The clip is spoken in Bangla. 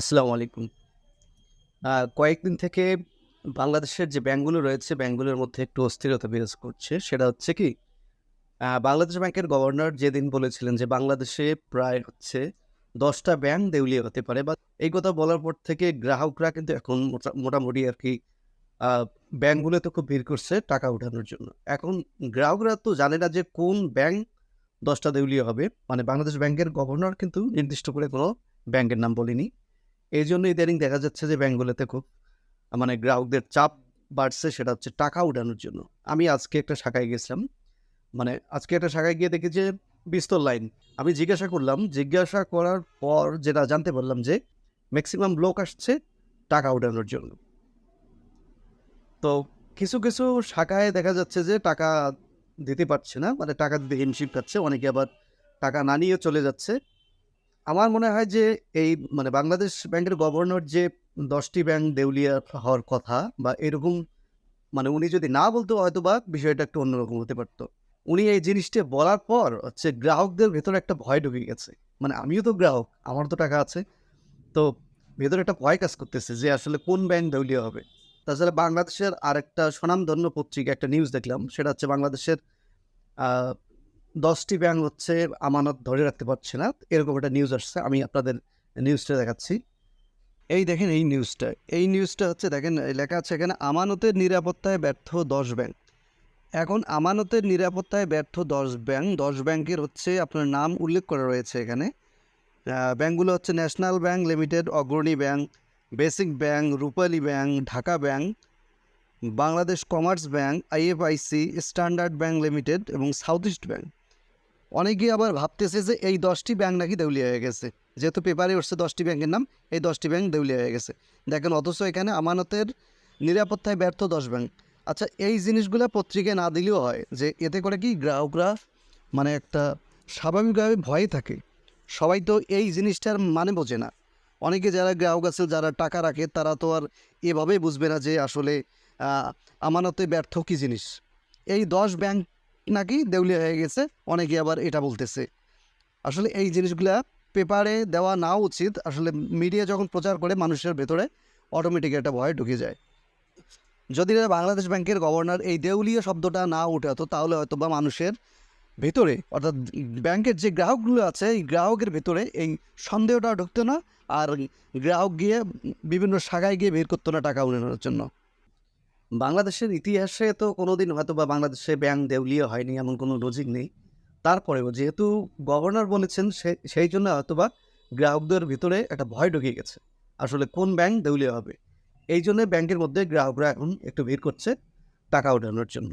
আসসালামু আলাইকুম। কয়েকদিন থেকে বাংলাদেশের যে ব্যাংকগুলো রয়েছে, ব্যাঙ্কগুলোর মধ্যে একটু অস্থিরতা বিরাজ করছে। সেটা হচ্ছে কি? বাংলাদেশ ব্যাংকের গভর্নর যেদিন বলেছিলেন যে, বাংলাদেশে প্রায় হচ্ছে ১০ টা ব্যাংক দেউলিয়া হতে পারে বা এই কথা বলার পর থেকে গ্রাহকরা কিন্তু এখন মোটা মোটামুটি আরকি আ ব্যাংকগুলোতে খুব ভিড় করছে টাকা উঠানোর জন্য। এখন গ্রাহকরা তো জানে না যে কোন ব্যাংক দশটা দেউলিয়া হবে। মানে বাংলাদেশ ব্যাংকের গভর্নর কিন্তু নির্দিষ্ট করে কোনো ব্যাংকের নাম বলেনি। এইজন্য ইদানিং দেখা যাচ্ছে যে ব্যাংকগুলোতে খুব মানে গ্রাহকদের চাপ বাড়ছে সেটা হচ্ছে টাকা উঠানোর জন্য। আমি আজকে একটা শাখায় গেছিলাম। মানে আজকে একটা শাখায় গিয়ে দেখি যে বিস্তর লাইন। আমি জিজ্ঞাসা করলাম, জিজ্ঞাসা করার পর যেটা জানতে পারলাম যে ম্যাক্সিমাম লোক আসছে টাকা উঠানোর জন্য। তো কিছু, কিছু শাখায় দেখা যাচ্ছে যে টাকা দিতে পারছে না। মানে টাকা দিতে হিমশিম খাচ্ছে। অনেকে আবার টাকা না নিয়ে চলে যাচ্ছে। আমার মনে হয় যে এই মানে বাংলাদেশ ব্যাংকের গভর্নর যে দশটি ব্যাংক দেউলিয়া হওয়ার কথা বা এরকম মানে উনি যদি না বলতো হয়তো বা বিষয়টা একটু অন্যরকম হতে পারতো উনি এই জিনিসটা বলার পর হচ্ছে গ্রাহকদের ভেতরে একটা ভয় ঢুকে গেছে। মানে আমিও তো গ্রাহক, আমার তো টাকা আছে। তো ভেতরে একটা ভয় কাজ করতেছে যে আসলে কোন ব্যাংক দেউলিয়া হবে। তাছাড়া বাংলাদেশের আরেকটা স্বনামধন্য পত্রিকা একটা নিউজ দেখলাম। সেটা হচ্ছে বাংলাদেশের আ ১০ টি ব্যাংক হচ্ছে আমানত ধরে রাখতে পারছে না। এরকম একটা নিউজ আসছে। আমি আপনাদের নিউজটা দেখাচ্ছি। এই দেখেন এই নিউজটা। এই নিউজটা হচ্ছে দেখেন লেখা আছে এখানে আমানতের নিরাপত্তায় ব্যর্থ ১০ ব্যাংক। এখন আমানতের নিরাপত্তায় ব্যর্থ ১০ ব্যাংক, ১০ ব্যাংকের হচ্ছে আপনার নাম উল্লেখ করা রয়েছে এখানে। ব্যাংকগুলো হচ্ছে national bank limited, Agrani bank, basic bank, Rupali bank, Dhaka bank, Bangladesh commerce bank, IFIC, standard bank limited এবং সাউথ ইস্ট ব্যাংক। অনেকেই আবার ভাবতেছে যে এই ১০ টি ব্যাংক নাকি দেউলিয়া হয়ে গেছে। যেহেতু পেপারে উঠছে ১০ টি ব্যাংকের নাম, এই ১০ টি ব্যাংক দেউলিয়া হয়ে গেছে। দেখেন অথচ এখানে আমানতের নিরাপত্তায় ব্যর্থ ১০ ব্যাংক। আচ্ছা এই জিনিসগুলা পত্রিকায় না দিলেও হয় যে এতে করে কি গ্রাহকরা মানে একটা স্বাভাবিকভাবে ভয়ে থাকে। সবাই তো এই জিনিসটার মানে বোঝে না। অনেকে যারা গ্রাহক আছে যারা টাকা রাখে তারা তো আর এভাবেই বুঝবে না যে আসলে আমানতে ব্যর্থ কী জিনিস। এই ১০ ব্যাংক নাকি দেউলিয়া হয়ে গেছে, অনেকে আবার এটা বলতেছে। আসলে এই জিনিসগুলা পেপারে দেওয়া না উচিত। আসলে মিডিয়া যখন প্রচার করে মানুষের ভেতরে অটোমেটিক একটা ভয় ঢুকে যায়। যদি বাংলাদেশ ব্যাংকের গভর্নর এই দেউলিয়া শব্দটা না উঠাতো তাহলে হয়তো বা মানুষের ভেতরে অর্থাৎ ব্যাংকের যে গ্রাহকগুলো আছে এই গ্রাহকের ভেতরে এই সন্দেহটা ঢুকতো না আর গ্রাহক গিয়ে বিভিন্ন শাখায় গিয়ে বের করতো না টাকা উঠানোর জন্য। বাংলাদেশের ইতিহাসে তো কোনোদিন হয়তোবা বাংলাদেশে ব্যাংক দেউলিয়া হয়নি, এমন কোনো লজিক নেই। তারপরেও যেহেতু গভর্নর বলেছেন, সে, সেই জন্য হয়তোবা গ্রাহকদের ভিতরে একটা ভয় ঢুকে গেছে। আসলে কোন ব্যাংক দেউলিয়া হবে। এই জন্য ব্যাংকের মধ্যে গ্রাহকরা এখন একটু ভিড় করছে টাকা উঠানোর জন্য।